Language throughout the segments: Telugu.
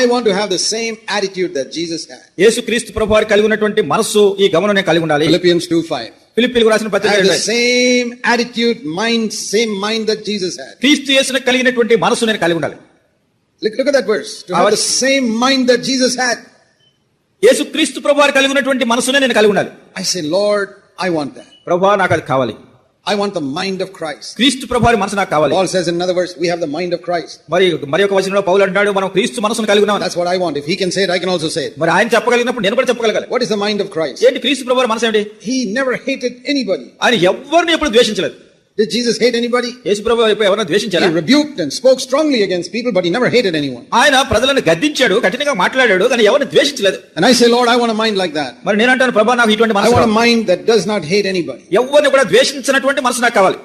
I want to have the same attitude that Jesus had. యేసు క్రీస్తు ప్రభు వారు కలిగి ఉన్నటువంటి మనస్సు ఈ గమనం నేను కలిగి ఉండాలి Philippians 2 5. ఫిలిప్పీలకు రాసిన పత్రిక ఏంటంటే, same attitude, mind, same mind that Jesus had. క్రీస్తు యేసును కలిగినటువంటి మనస్సు నేను కలిగి ఉండాలి Look, look at that verse. To have the same mind that Jesus had. యేసు క్రీస్తు ప్రభు వారు కలిగి ఉన్నటువంటి మనసునే నేను కలిగి ఉండాలి I say, Lord, I want that. ప్రభా నాకు అది కావాలి I want the mind of Christ. క్రీస్తు ప్రభు వారి మనసు నాకు కావాలి Paul says in another verse, we have the mind of Christ. మరి మరి ఒక వచనంలో పౌలు అంటాడు మనం క్రీస్తు మనసును కలిగి ఉన్నాం That's what I want. If he can say it, I can also say it. మరి ఆయన చెప్పగలిగినప్పుడు నేను కూడా చెప్పగలగాలి What is the mind of Christ? ఏంటి క్రీస్తు ప్రభు వారి మనసు ఏంటి He never hated anybody. ఆయన ఎవరిని ఎప్పుడు ద్వేషించలేదు Did Jesus hate anybody? యేసు ప్రభు ఎవరైనా ద్వేషించారా He rebuked and spoke strongly against people, but he never hated anyone. ఆయన ప్రజలను గద్దించాడు కఠినంగా మాట్లాడాడు కానీ ఎవరిని ద్వేషించలేదు And I say, Lord, I want a mind like that. మరి నేను అంటాను ప్రభా నాకు ఇటువంటి I మనసు want a mind that does not hate anybody. ఎవరిని కూడా ద్వేషించినటువంటి మనసు నాకు కావాలి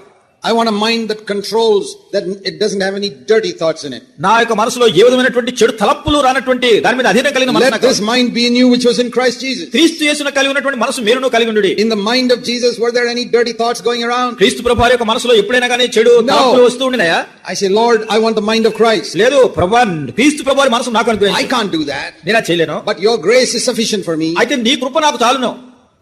I want a mind that controls, that it doesn't have any dirty thoughts in it. నా యొక్క మనసులో ఏ విధమైనటువంటి చెడు తలప్పులు రానటువంటి దాని మీద అధీనం కలిగిన మనసు కావాలి. mind be in you, which was in Christ Jesus. క్రీస్తు యేసును కలిగి ఉన్నటువంటి మనసు మీరును కలిగి ఉండు In the mind of Jesus, were there any dirty thoughts going around? క్రీస్తు ప్రభు వారి యొక్క మనసులో ఎప్పుడైనా కానీ చెడు. తలపులు వస్తూ ఉండినాయా I say, Lord, I want the mind of Christ. లేదు ప్రభా క్రీస్తు ప్రభు వారి మనసు నాకు I అనుగ్రహించు can't do that. నేను అది చేయలేను But your grace is sufficient for me అయితే నీ కృప నాకు చాలును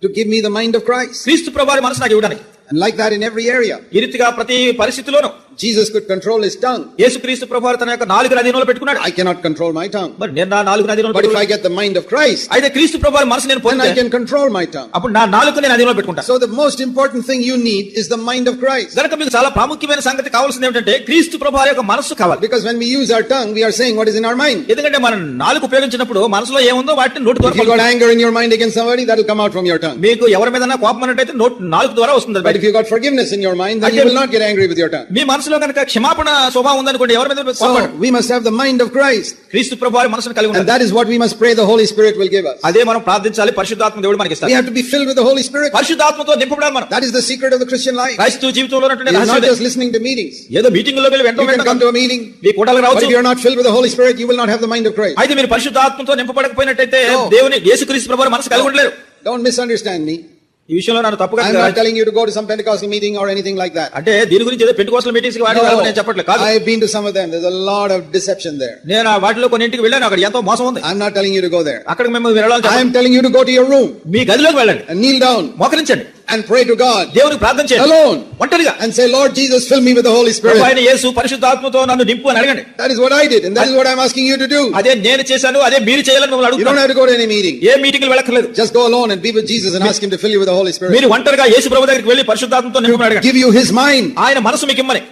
to give me the mind of Christ. క్రీస్తు ప్రభు వారి మనసు నాకు ఇవ్వడానికి and like that in every area ఈ రీతిగా ప్రతి పరిస్థితిలోనూ Jesus could control his tongue. యేసు క్రీస్తు ప్రభు వారు తన యొక్క నాలుగు అధీనంలో పెట్టుకున్నాడు I cannot control my tongue. మరి నేను నా నాలుగు అధీనంలో But if I get the mind of Christ, అయితే క్రీస్తు ప్రభు వారి మనసు నేను then I పొందితే can control my tongue. అప్పుడు నా నాలుగు నేను అధీనంలో పెట్టుకుంటా So the most important thing you need is the mind of Christ. గనక మీకు చాలా ప్రాముఖ్యమైన సంగతి కావాల్సింది ఏమిటంటే క్రీస్తు ప్రభు వారి యొక్క మనసు కావాలి Because when we use our tongue, we are saying what is in our mind. ఎందుకంటే మనం నాలుగు ఉపయోగించినప్పుడు మనసులో ఏముందో వాటిని నోటి ద్వారా got anger in your mind against somebody, that will come out from your tongue. మీకు ఎవరి మీద కోపం అన్నట్టయితే నోట్ నాలుగు ద్వారా వస్తుంది But if you got forgiveness in your mind, then you will not get angry with your tongue. మీ మనసులో కనుక క్షమాపణ స్వభావం ఉందనుకోండి ఎవరి మీద కోపపడరు. So we must have the mind of Christ. క్రీస్తు ప్రభు వారి మనసును కలిగి And ఉండాలి that is what we must pray the Holy Spirit will give us. అదే మనం ప్రార్థించాలి పరిశుద్ధాత్మ దేవుడు మనకి We ఇస్తారు have to be filled with the Holy Spirit. పరిశుద్ధాత్మతో నింపబడాలి మనం That is the secret of the Christian life. క్రైస్తవ జీవితంలో ఉన్నటువంటి రహస్యం not just listening to meetings. ఏదో మీటింగ్లోకి వెళ్ళి వెంట You can come to a meeting, me but రావచ్చు if you're not filled with the Holy Spirit, you will not have the mind of Christ. అయితే మీరు పరిశుద్ధాత్మతో నింపబడకపోయినట్టయితే No. దేవుని యేసుక్రీస్తు ప్రభు వారి మనసు కలిగి ఉండలేరు Don't misunderstand me. ఈ విషయంలో నన్ను తప్పు కాదు telling you to go to some Pentecostal meeting or anything like that అంటే దీని గురించి ఏదో పెంటెకోస్టల్ మీటింగ్స్కి వాడే నేను చెప్పట్లే కాదు. I have been to some of them there is a lot of deception there నేను ఆ వాటిలో కొన్నింటికి వెళ్ళాను. అక్కడ ఎంతో మోసం ఉంది. I am not telling you to go there అక్కడ మేము వెళ్ళాలని I am telling you to go to your room మీ గదిలోకి వెళ్ళండి. నీల్ డౌన్ మోకరించండి. And pray to God దేవునికి ప్రార్థన చేయండి alone ఒంటరిగా and say, Lord Jesus, fill me with the Holy Spirit. అయిన యేసు పరిశుద్ధాత్మతో నన్ను నింపు అని అడగండి That is what I did, and that is what I'm asking you to do. అదే నేను చేశాను అదే మీరు చేయాలని మిమ్మల్ని You don't అడుగుతున్నాను have to go to any meeting. ఏ మీటింగ్ వెళ్ళక్కర్లేదు Just go alone and be with Jesus and ask Him to fill you with the Holy Spirit. మీరు ఒంటరిగా యేసు ప్రభు దగ్గరికి వెళ్ళి పరిశుద్ధాత్మతో నింపని అడగండి Give you His mind. ఆయన మనసు మీకు ఇమ్మని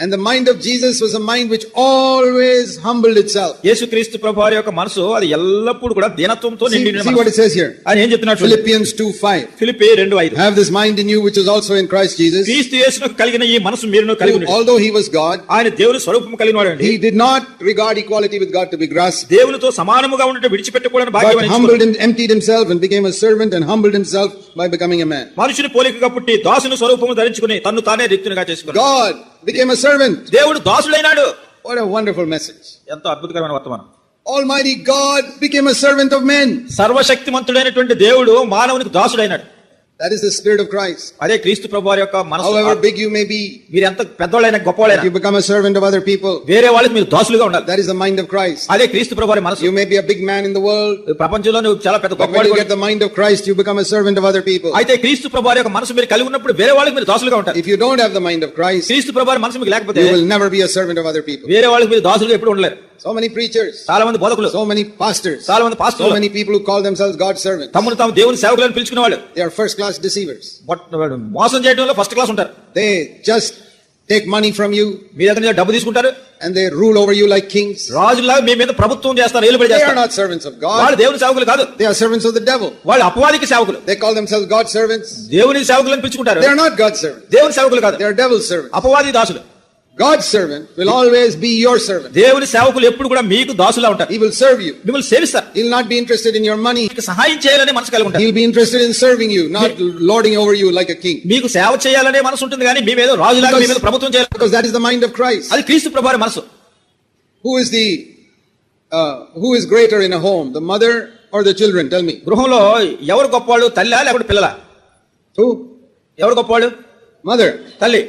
And the mind of Jesus was a mind which always humbled itself. యేసు క్రీస్తు ప్రభు వారి యొక్క మనసు అది ఎల్లప్పుడూ కూడా దీనత్వంతో See, నిండిన see what మనసు. it says here. ఆయన ఏం చెప్తున్నాడు చూడండి. Philippians 2 5. ఫిలిప్పి రెండు ఐదు Have this mind in you which is also in Christ Jesus. క్రీస్తు యేసును కలిగిన ఈ మనసు మీరును కలిగి Who, ఉండండి. although he was God, ఆయన దేవుని స్వరూపం కలిగిన వాడండి he did not regard equality with God to be grasped, దేవునితో సమానముగా ఉంటే విడిచిపెట్టకూడని but భాగ్యం humbled and emptied himself and became a servant and humbled himself by becoming a man. మనుషుని పోలికగా పుట్టి దాసుని స్వరూపము ధరించుకుని తన్ను తానే రిక్తునిగా చేసుకున్నాడు God became a servant. దేవుడు దాసుడైనాడు What a wonderful message. ఎంతో అద్భుతకరమైన వర్తమానం Almighty God became a servant of men. సర్వశక్తిమంతుడైనటువంటి దేవుడు మానవునికి దాసుడైనాడు That is the spirit of Christ. అదే క్రీస్తు ప్రభు వారి యొక్క మనసు However big you may be, మీరు ఎంత పెద్దవాళ్ళైనా గొప్పవాళ్ళైనా you become a servant of other people, వేరే వాళ్ళకి మీరు దాసులుగా ఉండాలి that is the mind of Christ. అదే క్రీస్తు ప్రభు వారి మనసు You may be a big man in the world, ప్రపంచంలో నువ్వు చాలా పెద్ద but when గొప్పవాడు you get the mind of Christ, you become a servant of other people. అయితే క్రీస్తు ప్రభు వారి యొక్క మనసు మీరు కలిగి ఉన్నప్పుడు వేరే వాళ్ళకి మీరు దాసులుగా ఉంటారు If you don't have the mind of Christ, క్రీస్తు ప్రభు వారి మనసు మీకు లేకపోతే you will never be a servant of other people. వేరే వాళ్ళకి మీరు దాసులుగా ఎప్పుడు ఉండలేరు So many preachers, చాలా మంది బోధకులు so many pastors, చాలా మంది so పాస్టర్లు many people who call themselves God's servants. తమను తాము దేవుని సేవకులను పిలుచుకునే వాళ్ళు They are first class deceivers. మోసం చేయడంలో ఫస్ట్ క్లాస్ ఉంటారు They just take money from you మీ దగ్గర నుంచి డబ్బు తీసుకుంటారు and they rule over you like kings. రాజులాగా మీ మీద ప్రభుత్వం చేస్తారు ఏలుబడి They are చేస్తారు not servants of వాళ్ళు God. దేవుని సేవకులు కాదు They are servants of the devil. వాళ్ళు అపవాదికి సేవకులు They call themselves God's servants. దేవుని సేవకులను పిలుచుకుంటారు They are not God's servants. దేవుని సేవకులు కాదు They are devil's servants. అపవాది దాసులు God's servant will always be your servant. దేవుని సేవకులు ఎప్పుడు కూడా మీకు దాసులా ఉంటారు He will serve you. మిమ్మల్ని సేవిస్తారు He'll not be interested in your money. మీకు సహాయం చేయాలనే మనసు కలిగి ఉంటారు He'll be interested in serving you, not lording over you like a king. మీకు సేవ చేయాలనే మనసు ఉంటుంది కానీ మీ మీద రాజులాగా మీ మీద ప్రభుత్వం చేయాలి Because that is the mind of Christ. అది క్రీస్తు ప్రభారి మనసు Who is the uh, who is greater in a home, the mother or the children? Tell me. గృహంలో ఎవరు గొప్పవాళ్ళు తల్లి లేకపోతే పిల్లల Who? ఎవరు గొప్పవాళ్ళు Mother. తల్లి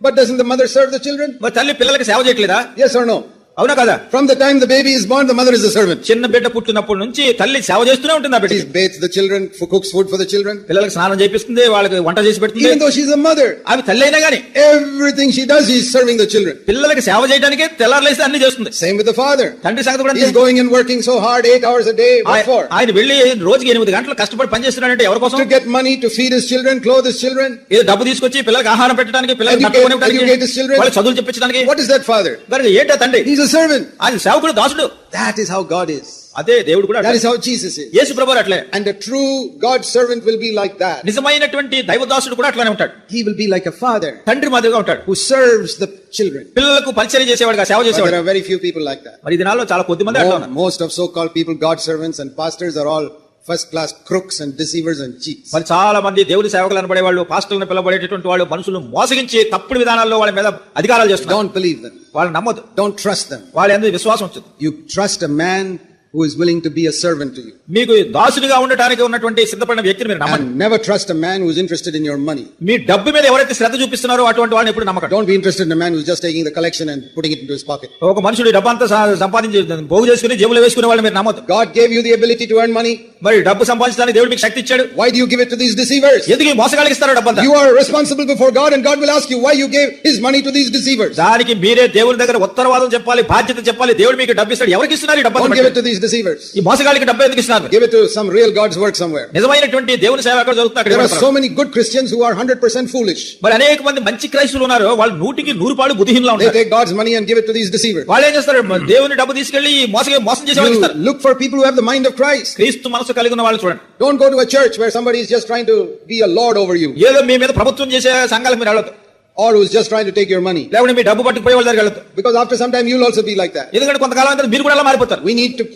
But doesn't the mother serve the children? మరి తల్లి పిల్లలకి సేవ చేయట్లేదా Yes or no? అవునా కదా From the time the baby is born, the mother is a servant. చిన్న బిడ్డ పుట్టినప్పటి నుంచి తల్లి సేవ చేస్తూనే ఉంటుంది ఆ She బిడ్డకి bathes the children, f- cooks food for the children. పిల్లలకు స్నానం చేపిస్తుంది వాళ్ళకి వంట చేసి పెడుతుంది Even though she's a mother, ఆమె తల్లి అయినా గానీ everything she does, she's serving the children. పిల్లలకి సేవ చేయడానికే తెల్లారలేసి అన్ని చేస్తుంది Same with the father. తండ్రి సంగతి కూడా He's అంతే. going and working so hard, eight hours a day. What ఆయ- for? ఆయన వెళ్ళి రోజుకి ఎనిమిది గంటలు కష్టపడి పనిచేస్తున్నాడంటే ఎవరి కోసం To get money to feed his children, clothe his children. ఏదో డబ్బు తీసుకొచ్చి పిల్లలకి ఆహారం పెట్టడానికి పిల్లలకి Educate- బట్టలు కొనివ్వడానికి, educate his children. వాళ్ళకి చదువులు చెప్పించడానికి What is that father? మరి ఏంటో తండ్రి He's a servant. ఆయన సేవకుడు దాసుడు That is how God is. అదే దేవుడు కూడా That అట్లే. is how Jesus is. యేసు ప్రభు అట్లే And a true God servant will be like that. నిజమైనటువంటి దైవదాసుడు కూడా అట్లానే ఉంటాడు He will be like a father తండ్రి మాదిరిగా ఉంటాడు who serves the children. పిల్లలకు పరిచయం చేసేవాడుగా సేవ But చేసేవాడు there are very few people like that. మరి ఈ దినాల్లో చాలా కొద్ది మంది అట్లా Mo- ఉన్నారు Most of so-called people, God servants and pastors are all first-class crooks and deceivers and cheats. మరి చాలా మంది దేవుడి సేవకులు అనబడే వాళ్ళు పాస్టర్లను పిలవబడేటటువంటి వాళ్ళు మనుషులను మోసగించి తప్పుడు విధానాల్లో వాళ్ళ మీద అధికారాలు చేస్తున్నారు Don't believe them. వాళ్ళు నమ్మదు Don't trust them. వాళ్ళ ఎందుకు విశ్వాసం వచ్చింది You trust a man who is willing to be a servant to you. మీకు దాసునిగా ఉండటానికి ఉన్నటువంటి సిద్ధపడిన వ్యక్తిని మీరు నమ్మండి And never trust a man who is interested in your money. మీ డబ్బు మీద ఎవరైతే శ్రద్ధ చూపిస్తున్నారో అటువంటి వాళ్ళని ఎప్పుడు నమ్మకండి Don't be interested in a man who's just taking the collection and putting it into his pocket. ఒక మనుషుడు డబ్బు అంతా సంపాదించి పోగు చేసుకుని జేబులో వేసుకునే వాళ్ళు మీరు నమ్మదు God gave you the ability to earn money. మరి డబ్బు సంపాదించడానికి దేవుడు మీకు శక్తి ఇచ్చాడు Why do you give it to these deceivers? ఎందుకు ఈ మోసగాళ్ళకి ఇస్తారో డబ్బు అంతా You are responsible before God and God will ask you why you gave his money to these deceivers. దానికి మీరే దేవుడి దగ్గర ఉత్తరవాదం చెప్పాలి బాధ్యత చెప్పాలి దేవుడు మీకు డబ్బు ఇస్తాడు ఎవరికి ఇస్తున్నారు ఈ డబ్బు Don't అంతా? give it to these deceivers. ఈ మోసగాళ్ళకి డబ్బు ఎందుకు ఇస్తున్నారు Give it to some real God's work somewhere. నిజమైనటువంటి దేవుని సేవ ఎక్కడ జరుగుతుంది అక్కడ There are so many good Christians who are 100% foolish. మరి అనేక మంది మంచి క్రైస్తులు ఉన్నారు వాళ్ళు నూటికి నూరు పాలు బుద్ధిహీనులు They ఉంటారు take God's money and give it to these deceivers. వాళ్ళు ఏం చేస్తారు దేవుని డబ్బు తీసుకెళ్ళి మోసం మోసం చేసే You ఇస్తారు look for people who have the mind of Christ. క్రీస్తు మనసు కలిగి ఉన్న వాళ్ళు చూడండి Don't go to a church where somebody is just trying to be a lord over you ఏదో మీ మీద ప్రభుత్వం చేసే సంఘాలకు మీరు వెళ్ళదు or who's just trying to take your money. లేకుంటే మీ డబ్బు పట్టుకుపోయే వాళ్ళ దగ్గర వెళ్ళదు Because after some time you'll also be like that. ఎందుకంటే కొంతకాలం తర్వాత మీరు కూడా అలా మారిపోతారు We need to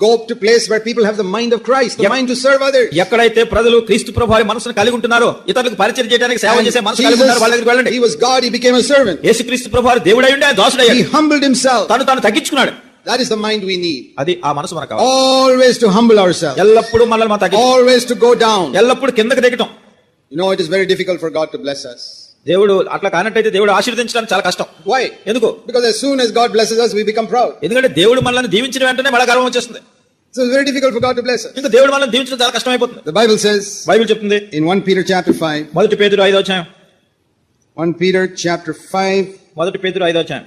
go to place where people have the mind of Christ, the Yep. mind to serve others. ఎక్కడైతే ప్రజలు క్రీస్తు ప్రభు వారి మనసును కలిగి ఉంటున్నారో ఇతరులకు పరిచయం చేయడానికి సేవ And చేసే మనసు కలిగి ఉంటారు వాళ్ళ దగ్గరికి వెళ్ళండి Jesus, he was God, he became a servant. యేసు క్రీస్తు ప్రభు వారు దేవుడై ఉండే ఆయన దాసుడయ్యాడు He humbled himself. తను తాను తగ్గించుకున్నాడు That is the mind we need. అది ఆ మనసు మనకు కావాలి Always to humble ourselves. ఎల్లప్పుడూ మనల్ని మనం తగ్గి Always to go down. ఎల్లప్పుడూ కిందకి దిగటం You know, it is very difficult for God to bless us. దేవుడు అట్లా కానట్టయితే దేవుడు ఆశీర్వదించడం చాలా కష్టం. వై ఎందుకు? Because as soon as god blesses us we become proud. ఎందుకంటే దేవుడు మనల్ని దీవించిన వెంటనే మన గర్వం వచ్చేస్తుంది. So it's very difficult for god to bless ఇంకా దేవుడు మనల్ని దీవించడం చాలా కష్టం అయిపోతుంది the bible says బైబిల్ చెప్తుంది. in 1 peter chapter 5 మొదటి పేతురు 5వ అధ్యాయం. 1 peter చాప్టర్ 5 మొదటి పేతురు 5వ అధ్యాయం.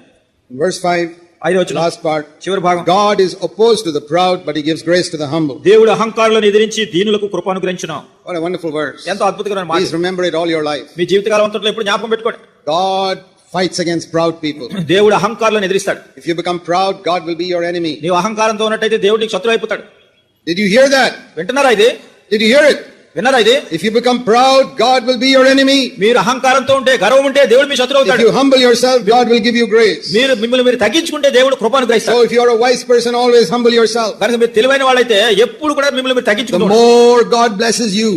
వర్స్ 5 ఐదో వచ్చిన last part. చివరి భాగం God is opposed to the proud, but he gives grace to the humble. దేవుడు అహంకారులను ఎదిరించి దీనులకు కృప అనుగ్రహించిన What a wonderful verse. ఎంతో అద్భుతమైన మాట Please remember it all your life. మీ జీవితకాలం అంతట్లో ఎప్పుడు జ్ఞాపకం పెట్టుకోండి God fights against proud people. దేవుడు అహంకారులను ఎదిరిస్తాడు If you become proud, God will be your enemy. నీవు అహంకారంతో ఉన్నట్టయితే దేవుడు నీకు శత్రువు అయిపోతాడు Did you hear that? వింటున్నారా ఇది Did you hear it? విన్నారా ఇది If you become proud, God will be your enemy. మీరు అహంకారంతో ఉంటే గర్వం ఉంటే దేవుడు మీ శత్రువు If అవుతాడు you humble yourself, God will give you grace. మీరు మిమ్మల్ని మీరు తగ్గించుకుంటే దేవుడు కృప So అనుగ్రహిస్తాడు if you are a wise person, always humble yourself. కనుక మీరు తెలివైన వాళ్ళైతే ఎప్పుడు కూడా మిమ్మల్ని మీరు The తగ్గించుకుంటారు more God blesses you,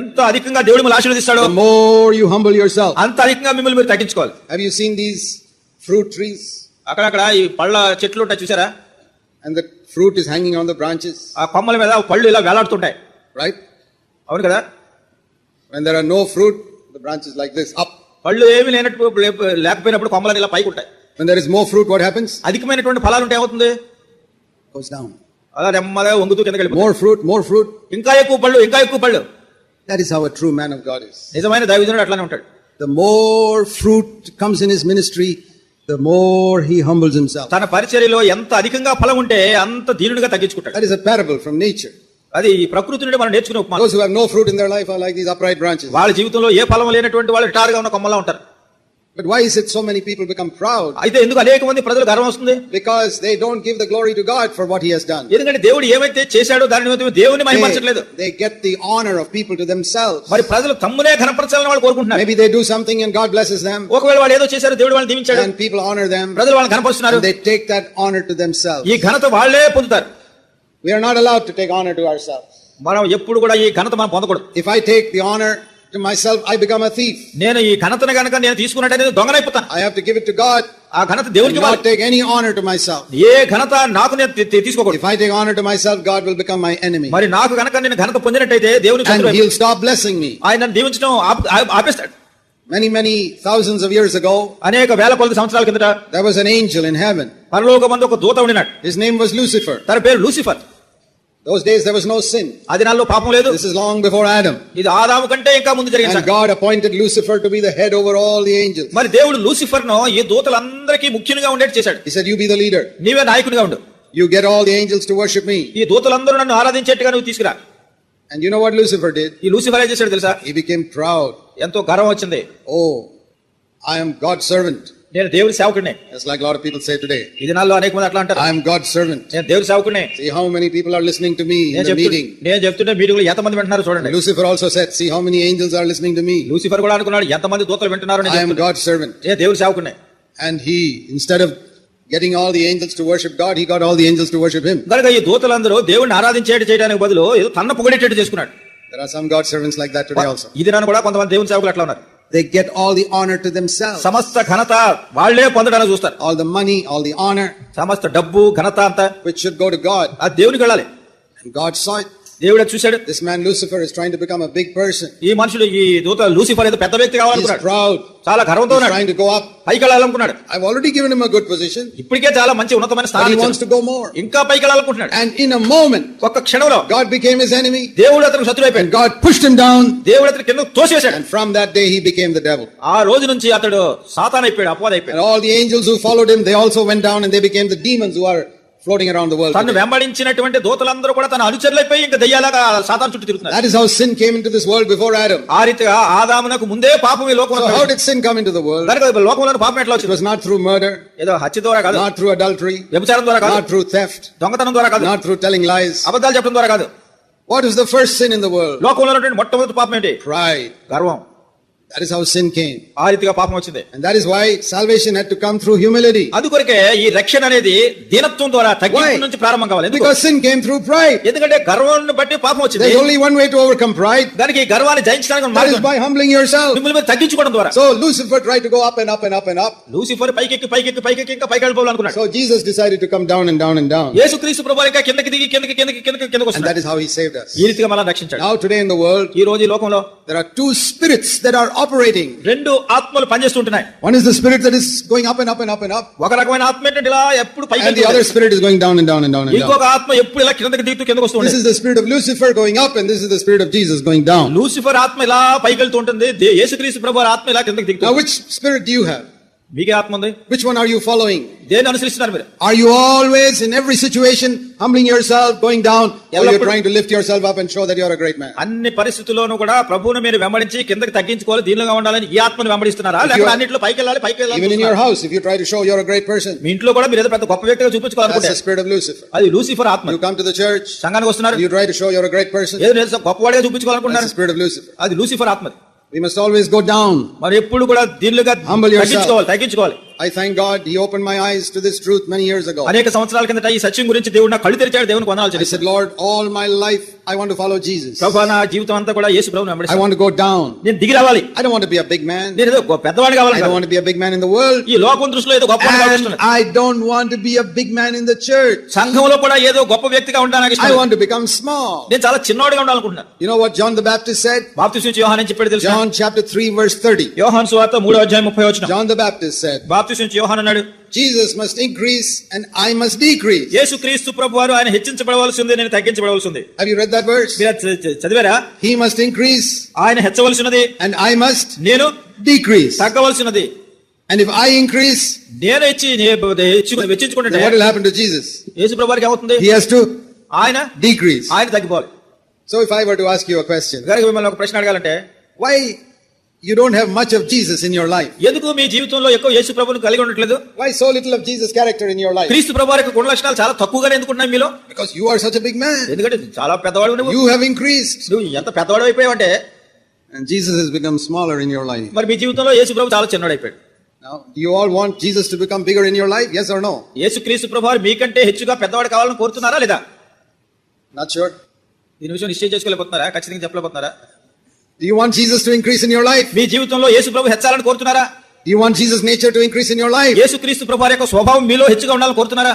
ఎంత అధికంగా దేవుడు మిమ్మల్ని ఆశీర్వదిస్తాడో the more you humble yourself. అంత అధికంగా మిమ్మల్ని మీరు తగ్గించుకోవాలి Have you seen these fruit trees? అక్కడక్కడ ఈ పళ్ళ చెట్లు ఉంటాయి చూసారా And the fruit is hanging on the branches, ఆ కొమ్మల మీద పళ్ళు ఇలా వేలాడుతుంటాయి right? అవును కదా When there are no fruit, the branch is like this, up. పళ్ళు ఏమి లేనట్టు లేకపోయినప్పుడు కొమ్మలు ఇలా పైకి ఉంటాయి When there is more fruit, what happens? అధికమైనటువంటి ఫలాలు ఉంటే ఏమవుతుంది Goes down. అలా నెమ్మదిగా వంగుతూ కిందకి వెళ్ళిపోతుంది More fruit, more fruit. ఇంకా ఎక్కువ పళ్ళు ఇంకా ఎక్కువ పళ్ళు That is how a true man of God is. నిజమైన దైవజనుడు అట్లానే ఉంటాడు The more fruit comes in his ministry, the more he humbles himself. తన పరిచర్యలో ఎంత అధికంగా ఫలం ఉంటే అంత దీనుడిగా తగ్గించుకుంటాడు That is a parable from nature. అది ప్రకృతి నుండి మనం నేర్చుకునే ఉపమానం. Those who have no fruit in their life are like these upright branches వాళ్ళ జీవితంలో ఏ ఫలం లేనటువంటి వాళ్ళు టార్గా ఉన్న కొమ్మలా ఉంటారు. But why is it so many people become proud అయితే ఎందుకు అనేక మంది ప్రజలు గర్వం వస్తుంది? Because they don't give the glory to God for what he has done ఎందుకంటే దేవుడు ఏమైతే చేశాడో దాని నిమిత్తం దేవుని మహిమపరచట్లేదు. They get the honour of people to themselves మరి ప్రజలు తమ్మునే ఘనపరచాలని వాళ్ళు కోరుకుంటున్నారు. Maybe they do something and God blesses them ఒకవేళ వాళ్ళు ఏదో చేశారు దేవుడు వాళ్ళని దీవించాడు అండ్ పీపుల్ ఆనర్ దెం ప్రజలు వాళ్ళని ఘనపరుస్తున్నారు. They take that honour to themselves ఈ ఘనత వాళ్ళే పొందుతారు. We are not allowed to take honor to ourselves. మనం ఎప్పుడు కూడా ఈ ఘనత మనం పొందకూడదు If I take the honor to myself, I become a thief. నేను ఈ ఘనతను గనక నేను తీసుకున్నట్టయితే నేను దొంగనైపోతాను I have to give it to God ఆ ఘనత దేవునికి ఇవ్వాలి take any honor to myself. ఏ ఘనత నాకు నేను తీసుకోకూడదు If I take honor to myself, God will become my enemy. మరి నాకు గనక నేను ఘనత పొందినట్టయితే And శత్రువు he'll stop blessing me. ఆయన దీవించడం ఆపేస్తాడు Many, many thousands of years ago, అనేక వేల కొలది సంవత్సరాల కిందట there was an angel in heaven. పరలోకమందు ఒక దూత ఉండినాడు His name was Lucifer. తన పేరు Lucifer Those days there was no sin. ఆ దినాల్లో పాపం లేదు This is long before Adam. ఇది ఆదాము కంటే ఇంకా ముందు జరిగిన And సంగతి. God appointed Lucifer to be the head over all the angels. మరి దేవుడు లూసిఫర్ ను ఈ దూతలందరికీ ముఖ్యంగా ఉండేట్టు చేశాడు He said, You be the leader. నీవే నాయకునిగా ఉండు You get all the angels to worship me. ఈ దూతలందరూ నన్ను ఆరాధించేట్టుగా నువ్వు తీసుకురా And you know what Lucifer did? ఈ లూసిఫర్ ఏం చేశాడు తెలుసా He became proud. ఎంతో గర్వం వచ్చింది. Oh I am God servant నేను దేవుడి సేవకుడిని. It's like lot of people say today ఇది నాలో అనేక మంది అట్లా అంటారు. ఐ యామ్ గాడ్ సర్వెంట్ నేను దేవుని సేవకుడిని. See how many people are listening to me in the meeting నేను చెప్తుంటే మీటింగ్లో ఎంతమంది వింటున్నారు చూడండి. Lucifer also said see how many angels are listening to me Lucifer కూడా అనుకున్నాడు ఎంతమంది దూతలు వింటున్నారు? అని ఐ యామ్ గాడ్ సర్వెంట్ నేను దేవుని సేవకుడిని. And he instead of getting all the angels to worship God he got all the angels to worship him గనుక ఈ దూతలందరూ దేవుణ్ణి ఆరాధించేటి చేయడానికి బదులు ఏదో తన్న పొగిడేటట్టు చేసుకున్నాడు. There are some God servants like that today also. ఈ దినాన్ని కూడా కొంతమంది దేవుని సేవకులు అట్లా ఉన్నారు They get all the honor to themselves. సమస్త ఘనత వాళ్ళే పొందడానికి చూస్తారు All the money, all the honor, సమస్త డబ్బు ఘనత అంతా which should go to God. ఆ దేవునికి వెళ్ళాలి And God saw it. దేవుడు చూశాడు This man Lucifer is trying to become a big person. ఈ మనుషుడు ఈ దూత లూసిఫర్ ఏదో పెద్ద వ్యక్తి కావాలనుకున్నాడు proud. చాలా గర్వంతో ఉన్నాడు trying to go up. పైకి వెళ్ళాలనుకున్నాడు I've already given him a good position, ఇప్పటికే చాలా మంచి ఉన్నతమైన స్థానం he wants ఇచ్చాడు. to go more. ఇంకా పైకి వెళ్ళాలనుకుంటున్నాడు And in a moment, ఒక్క క్షణంలో God became his enemy. దేవుడు అతనికి శత్రు And అయిపోయాడు God pushed him down. దేవుడు అతని కింద తోసివేశాడు And from that day, he became the devil. ఆ రోజు నుంచి అతడు సాతాన్ అయిపోయాడు అపవాది అయిపోయాడు all the angels who followed him, they also went down and they became the demons who are floating around the world. తను. వెంబడించినటువంటి దూతలందరూ కూడా తన అనుచరులైపోయి ఇంకా దయ్యాలాగా సాతాన్ చుట్టూ తిరుగుతున్నారు That is how sin came into this world before Adam. ఆ రీతిగా ఆదామునకు ముందే పాపం ఈ లోకంలో ప్రవేశించింది. did sin come into the world? కనుక లోకంలో పాపం ఎట్లా వచ్చింది not through murder, ఏదో హత్య ద్వారా కాదు not through adultery, వ్యభిచారం ద్వారా కాదు not through theft, దొంగతనం ద్వారా కాదు not through telling lies. అబద్ధాలు చెప్పడం ద్వారా కాదు What is the first sin in the world? లోకంలో ఉన్నటువంటి మొట్టమొదటి పాపం ఏంటి Pride. గర్వం that is how sin came ఆ రీతిగా పాపం వచ్చింది. And that is why salvation had to come through humility అది కొరకే ఈ రక్షణ అనేది దీనత్వం ద్వారా తగ్గింపు నుంచి ప్రారంభం కావాలి. ఎందుకంటే సిన్ కేమ్ త్రూ ప్రైడ్ ఎందుకంటే గర్వాన్ని బట్టి పాపం వచ్చింది. There only one way to overcome pride దానికి గర్వాన్ని జయించడానికి మార్గం that is by humbling yourself మిమ్మల్ని మీరు తగ్గించుకోవడం ద్వారా. So Lucifer try to go up and up and up and up Lucifer పైకి ఎక్కి పైకి ఎక్కి పైకి ఎక్కి ఇంకా పైకి వెళ్ళిపోవాలి అనుకున్నాడు. So Jesus decided to come down and down and down యేసుక్రీస్తు ప్రభువు ఇంకా కిందకి దిగి కిందకి కిందకి కిందకి కిందకి వస్తున్నాడు. That is how he saved us ఈ రీతిగా మనల్ రక్షించాడు. Now today in the world ఈ రోజు లోకంలో there are two spirits that are operating. రెండు ఆత్మలు పనిచేస్తుంటున్నాయి One is the spirit that is going up and up and up and up. ఒక రకమైన ఆత్మ ఏంటంటే ఇలా ఎప్పుడు పైకి And the other spirit is going down and down and down and down. ఇంకొక ఆత్మ ఎప్పుడు ఇలా కిందకి దిగుతూ కిందకి This is the spirit of Lucifer going up and this is the spirit of Jesus going down. Lucifer ఆత్మ ఇలా పైకి వెళ్తూ ఉంటుంది యేసుక్రీస్తు ప్రభు ఆత్మ ఇలా కిందకి Now దిగుతుంది which spirit do you have? మీకే ఆత్మ ఉంది? Which one are you following దేని అనుసరిస్తున్నారు మీరు? Are you always in every situation humbling yourself going down are you trying to lift yourself up and show that you are a great man అన్ని పరిస్థితుల్లోనూ కూడా ప్రభువును మీరు వెంబడించి కిందకి తగ్గించుకోవాలి దీనిలోగా ఉండాలని ఈ ఆత్మను వెంబడిస్తున్నారా? లేకపోతే అన్నిటిలో పైకి వెళ్ళాలి పైకి వెళ్ళాలి even in your house if you try to show you are a great person మీ ఇంట్లో కూడా మీరు ఏదో పెద్ద గొప్ప వ్యక్తిగా చూపించుకోవాలనుకుంటే అది లూసిఫర్ ఆత్మ. You come to the church సంఘానికి వస్తున్నారు. You try to show you are a great person ఏదో గొప్పవాడిగా చూపించుకోవాలనుకుంటున్నారు. అది లూసిఫర్ ఆత్మ We must always go down. మరి ఎప్పుడు కూడా దీనిగా Humble yourself. తగ్గించుకోవాలి తగ్గించుకోవాలి I thank God He opened my eyes to this truth many years ago. అనేక సంవత్సరాల కిందట ఈ సత్యం గురించి దేవుడు నా కళ్ళు తెరిచాడు దేవుని కొనాలి I said, Lord, all my life I want to follow Jesus. ప్రభా నా జీవితం అంతా కూడా యేసు ప్రభుని I వెంబడిస్తాను want to go down. నేను దిగి రావాలి I don't want to be a big man. నేను ఏదో గొప్ప పెద్దవాడు I కావాలి want to be a big man in the world. ఈ లోకం దృష్టిలో ఏదో గొప్ప don't want to be a big man in the church. సంఘంలో కూడా ఏదో గొప్ప వ్యక్తిగా ఉండడానికి ఇష్టం I లేదు. want to become small. నేను చాలా చిన్నవాడిగా ఉండాలనుకుంటున్నాను You know what John the Baptist said? బాప్తిసం ఇచ్చి యోహాన్ చెప్పాడు తెలుసు John chapter 3 verse 30. యోహాన్ సువార్త మూడో అధ్యాయం ముప్పై వచ్చిన John the Baptist said, బాప్తిసం ఇచ్చి యోహాన్ అన్నాడు Jesus must increase and I must decrease. యేసు క్రీస్తు ప్రభు వారు ఆయన హెచ్చించబడవలసి ఉంది నేను తగ్గించబడవలసి ఉంది Have you read that verse? మీరు అది చ- చ- చదివారా He must increase ఆయన హెచ్చవలసినది and I must నేను decrease. తగ్గవలసినది And if I increase, నేను హెచ్చి నే- హెచ్చుకుని then వెచ్చించుకుంటే what will happen to Jesus? యేసు ప్రభు వారికి ఏమవుతుంది He has to ఆయన decrease. ఆయన తగ్గిపోవాలి So if I were to ask you a question, కనుక మిమ్మల్ని ఒక ప్రశ్న అడగాలంటే why you don't have much of Jesus in your life? ఎందుకు మీ జీవితంలో ఎక్కువ యేసు ప్రభుని కలిగి ఉండట్లేదు Why so little of Jesus character in your life? క్రీస్తు ప్రభు యొక్క గుణ లక్షణాలు చాలా తక్కువగానే ఎందుకుంటున్నాయి మీలో Because you are such a big man. ఎందుకంటే చాలా పెద్దవాడు You have increased. నువ్వు ఎంత పెద్దవాడు అయిపోయావంటే And Jesus has become smaller in your life. మరి మీ జీవితంలో యేసు ప్రభు చాలా చిన్నవాడు అయిపోయాడు Now, do you all want Jesus to become bigger in your life? Yes or no? యేసు క్రీస్తు ప్రభు వారు మీకంటే హెచ్చుగా పెద్దవాడు కావాలని కోరుతున్నారా లేదా Not sure. దీని విషయం నిశ్చయం చేసుకోలేకపోతున్నారా ఖచ్చితంగా చెప్పలేకపోతున్నారా Do you want Jesus to increase in your life? మీ జీవితంలో యేసు ప్రభు హెచ్చాలని కోరుతున్నారా Do you want Jesus' nature to increase in your life? యేసు క్రీస్తు ప్రభు యొక్క స్వభావం మీలో హెచ్చుగా ఉండాలని కోరుతున్నారా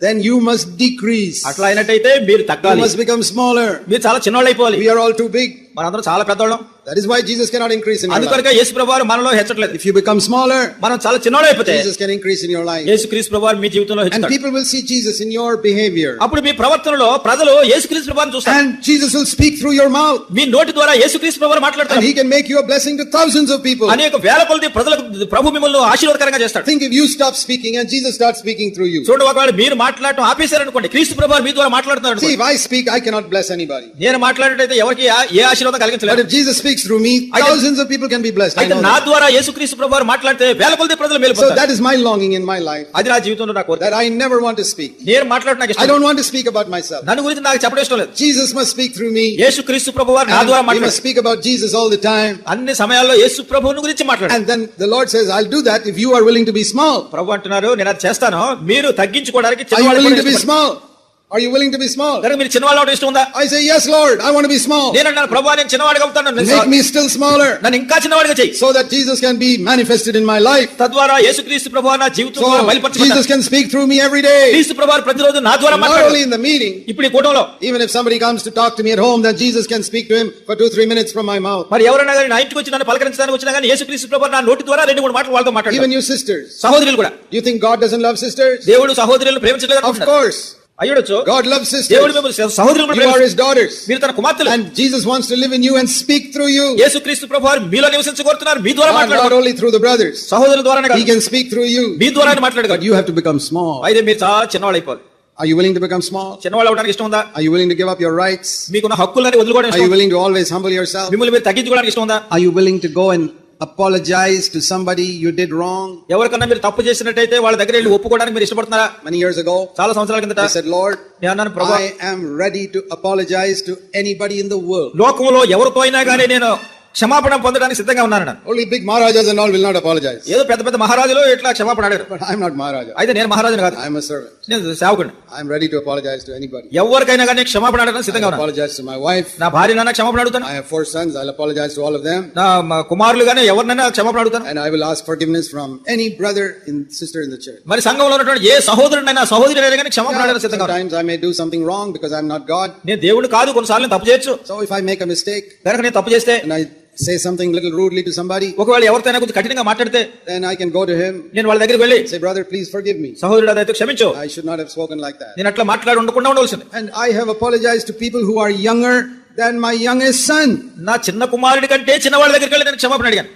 Then you must decrease. అట్లా అయినట్టయితే మీరు You తగ్గాలి must become smaller. మీరు చాలా చిన్నవాళ్ళు అయిపోవాలి We are all too big. మనందరం చాలా పెద్దవాళ్ళం That is why Jesus cannot increase in your life. అందుకొరకే యేసు ప్రభు వారు మనలో హెచ్చట్లేదు If you become smaller, మనం చాలా చిన్నవాడు అయిపోతే Jesus can increase in your life. యేసు క్రీస్తు ప్రభు వారు మీ జీవితంలో And హెచ్చుతాడు people will see Jesus in your behavior. అప్పుడు మీ ప్రవర్తనలో ప్రజలు యేసు క్రీస్తు ప్రభు వారిని చూస్తారు And Jesus will speak through your mouth. మీ నోటి ద్వారా యేసు క్రీస్తు ప్రభు వారు And మాట్లాడతారు he can make you a blessing to thousands of people. అనేక వేల కొలది ప్రజలకు ప్రభు మిమ్మల్ని ఆశీర్వాదకరంగా చేస్తాడు Think if you stop speaking and Jesus starts speaking through you. చూడండి ఒకవేళ మీరు మాట్లాడటం ఆపేశారనుకోండి క్రీస్తు ప్రభు వారు మీ ద్వారా మాట్లాడుతున్నారు See, అనుకోండి. if I speak, I cannot bless anybody. నేను మాట్లాడేటైతే ఎవరికి ఆ- ఏ ఆశీర్వాదం But కలిగించలేదు if Jesus speaks through me, thousands of people can be blessed. I అయితే know నా that. ద్వారా యేసుక్రీస్తు ప్రభు వారు మాట్లాడితే వేల కొలది ప్రజలు So మేలుపోతారు that is my longing in my life. అది నా జీవితంలో నా కోరిక That I never want to speak. నేను మాట్లాడటం నాకు I ఇష్టం don't want to speak about myself. నన్ను గురించి నాకు చెప్పడం ఇష్టం లేదు Jesus must speak through me. యేసు క్రీస్తు ప్రభు వారు నా And ద్వారా we must మాట్లాడారు speak about Jesus all the time. అన్ని సమయాల్లో యేసు ప్రభువుని గురించి మాట్లాడారు And then the Lord says, I'll do that if you are willing to be small. ప్రభు అంటున్నారు నేను అది చేస్తాను మీరు తగ్గించుకోవడానికి Are you చిన్నవాళ్ళు willing to be ఇష్టపడతారు. small? Are you willing to be small? కనుక మీరు చిన్నవాళ్ళు అవడం ఇష్టం ఉందా I say, Yes, Lord, I want to be small. నేను అన్నాను ప్రభు నేను చిన్నవాడిగా అవుతాను నన్ను Make me still smaller నన్ను ఇంకా చిన్నవాడిగా చెయ్యి so that Jesus can be manifested in my life. తద్వారా యేసుక్రీస్తు ప్రభు నా జీవితంలో So Jesus బయలుపరచుకుంటాను can speak through me every day. క్రీస్తు ప్రభు వారు ప్రతిరోజు నా ద్వారా Not మాట్లాడారు only in the meeting, ఇప్పుడు ఈ కూటంలో even if somebody comes to talk to me at home, then Jesus can speak to him for two, three minutes from my mouth. మరి ఎవరైనా కానీ నా ఇంటికి వచ్చి నన్ను పలకరించడానికి వచ్చినా కానీ యేసుక్రీస్తు ప్రభు వారు నా నోటి ద్వారా రెండు మూడు మాటలు వాళ్ళతో మాట్లాడారు Even you sisters. సహోదరులు కూడా You think God doesn't love sisters? దేవుడు సహోదరులను ప్రేమించలేదు Of అనుకుంటున్నారు. course. అయ్యుడొచ్చు God loves దేవుడు sisters. మిమ్మల్ని సహోదరులు కూడా You are ప్రేమిస్తారు. his daughters. మీరు తన కుమార్తెలు And Jesus wants to live in you and speak through you. యేసుక్రీస్తు ప్రభు వారు మీలో నివసించగోరుతున్నారు మీ ద్వారా Not, not మాట్లాడారు only through the brothers. సహోదరుల ద్వారానే He కాదు can speak through you. మీ ద్వారా But మాట్లాడగలరు you have to become small. అయితే మీరు చాలా చిన్నవాళ్ళు అయిపోవాలి Are you willing to become small? చిన్నవాళ్ళు అవడానికి ఇష్టం ఉందా Are you willing to give up your rights? మీకున్న హక్కులని వదులుకోవడం Are you ఇష్టం willing to always humble yourself? మిమ్మల్ని మీరు తగ్గించుకోవడానికి ఇష్టం ఉందా Are you willing to go and apologize to somebody you did wrong? ఎవరికన్నా మీరు తప్పు చేసినట్టయితే వాళ్ళ దగ్గర వెళ్ళి ఒప్పుకోవడానికి మీరు ఇష్టపడుతున్నారా Many years ago, చాలా సంవత్సరాల కిందట I said, Lord, నేను అన్నాను ప్రభా I am ready to apologize to anybody in the world. లోకంలో ఎవరితో అయినా కానీ నేను క్షమాపణ పొందడానికి సిద్ధంగా ఉన్నాను only big maharajas and all will not apologise ఏదో పెద్ద పెద్ద మహారాజులు ఇట్లా క్షమాపణ అడగరు. But I am not maharaja అయితే నేను మహారాజుని కాదు. ఐ యామ్ సర్వెంట్ నేను సేవకుడిని I am ready to apologise to anybody ఎవరికైనా గానీ క్షమాపణ అడగడానికి సిద్ధంగా ఉన్నాను. అపాలజైజ్ టు మై వైఫ్ నా భార్య నాన్న క్షమాపణ అడుగుతాను. I have four sons I apologise to all of them నా కుమారులు గానీ ఎవరినైనా క్షమాపణ అడుగుతాను. And I will ask forgiveness from any brother in sister in the church మరి సంఘంలో ఉన్నటువంటి ఏ సహోదరుడైనా సహోదరుడైనా గానీ క్షమాపణ అడగడానికి సిద్ధంగా ఉన్నాను. Times I may do something wrong because I am not God నేను దేవుడు కాదు కొన్నిసార్లు తప్పు చేయొచ్చు. So if I make a mistake దానికి నేను తప్పు చేస్తే say something little rudely to somebody, ఒకవేళ ఎవరితోనైనా కొంచెం కఠినంగా మాట్లాడితే then I can go to him నేను వాళ్ళ దగ్గరికి వెళ్ళి say, brother, please forgive me. సహోదరుడు అదైతే క్షమించు I should not have spoken like that. నేను అట్లా మాట్లాడి ఉండకుండా ఉండవలసింది And I have apologized to people who are younger than my youngest son. నా చిన్న కుమారుడి కంటే చిన్న వాళ్ళ దగ్గరికి వెళ్ళి నేను క్షమాపణ అడిగాను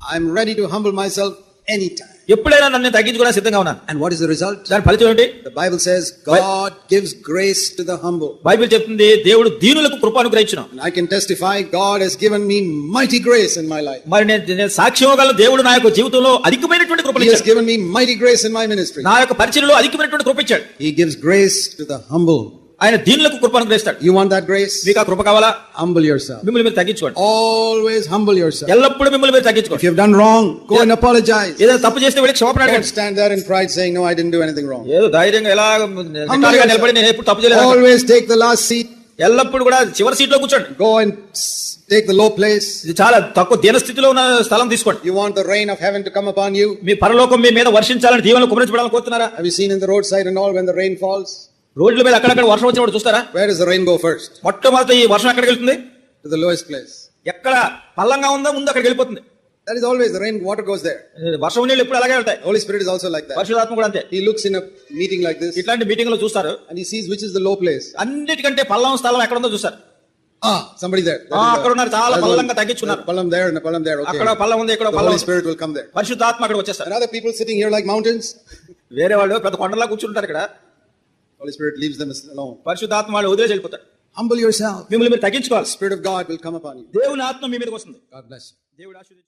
I'm ready to humble myself anytime. ఎప్పుడైనా నన్ను తగ్గించుకోవడానికి సిద్ధంగా ఉన్నాను And what is the result? దాని ఫలితం ఏంటి The Bible says God gives grace to the humble. Bible చెప్తుంది దేవుడు దీనులకు కృప అనుగ్రహించును I can testify God has given me mighty grace in my life. మరి నేను సాక్ష్యం గల దేవుడు నా యొక్క జీవితంలో అధికమైనటువంటి కృప He has given me mighty grace in my ministry. నా యొక్క పరిచయలో అధికమైనటువంటి కృప ఇచ్చాడు He gives grace to the humble. ఆయన దీనులకు కృప అనుగ్రహిస్తాడు You want that grace? మీకు ఆ కృప కావాలా Humble yourself. మిమ్మల్ని మీరు తగ్గించుకోండి Always humble yourself. ఎల్లప్పుడూ మిమ్మల్ని మీరు If తగ్గించుకోండి you've done wrong, go and apologize. ఏదైనా తప్పు చేస్తే వెళ్ళి క్షమాపణ Don't అడగండి stand there in pride saying, No, I didn't do anything wrong. ఏదో ధైర్యంగా ఎలా నిటారుగా నిలబడి నేను ఎప్పుడు తప్పు చేయలేదు Always take the last seat. ఎల్లప్పుడు కూడా చివరి సీట్లో కూర్చోండి Go and s- take the low place. ఇది చాలా తక్కువ దీన స్థితిలో ఉన్న స్థలం తీసుకోండి You want the rain of heaven to come upon you. మీ పరలోకం మీ మీద వర్షించాలని దీవెనలు కుమరించబడాలని కోరుతున్నారా Have you seen in the roadside and all when the rain falls? రోడ్ల మీద అక్కడక్కడ వర్షం వచ్చినప్పుడు చూస్తారా? Where is the rainbow first మొట్టమొదటి ఈ వర్షం ఎక్కడికి వెళ్తుంది? ద లోయెస్ట్ ప్లేస్ ఎక్కడ పల్లంగా ఉందా ముందు అక్కడికి వెళ్ళిపోతుంది. That is always rain water goes there వర్షం నీళ్ళు ఎప్పుడు అలాగే ఉంటాయి Holy Spirit is also like that పరిశుద్ధాత్మ కూడా అంతే. He looks in a meeting like this ఇట్లాంటి మీటింగ్లో చూస్తారు. And he sees which is the low place అన్నిటికంటే పల్లం స్థలం ఎక్కడ ఉందో చూస్తారు. ఆ సంబడి దేర్ ఆ అక్కడ ఉన్నారు. చాలా పల్లంగా తగ్గించున్నారు పల్లం దేర్ అండ్ పల్లం దేర్ అక్కడ పల్లం ఉంది ఇక్కడ పల్లం స్పిరిట్ విల్ కమ్ దేర్ పరిశుద్ధాత్మ అక్కడ వచ్చేస్తారు. Other people sitting here like mountains వేరే వాళ్ళు పెద్ద కొండలా కూర్చుంటారు ఇక్కడ. Holy Spirit leaves them alone. పరిశుద్ధాత్మ వాళ్ళు వదిలేసి వెళ్ళిపోతారు Humble yourself. మిమ్మల్ని మీరు తగ్గించుకోవాలి Spirit of God will come upon you. దేవుని ఆత్మ మీ మీదకి వస్తుంది God bless you. దేవుడు ఆశీర్వదించు.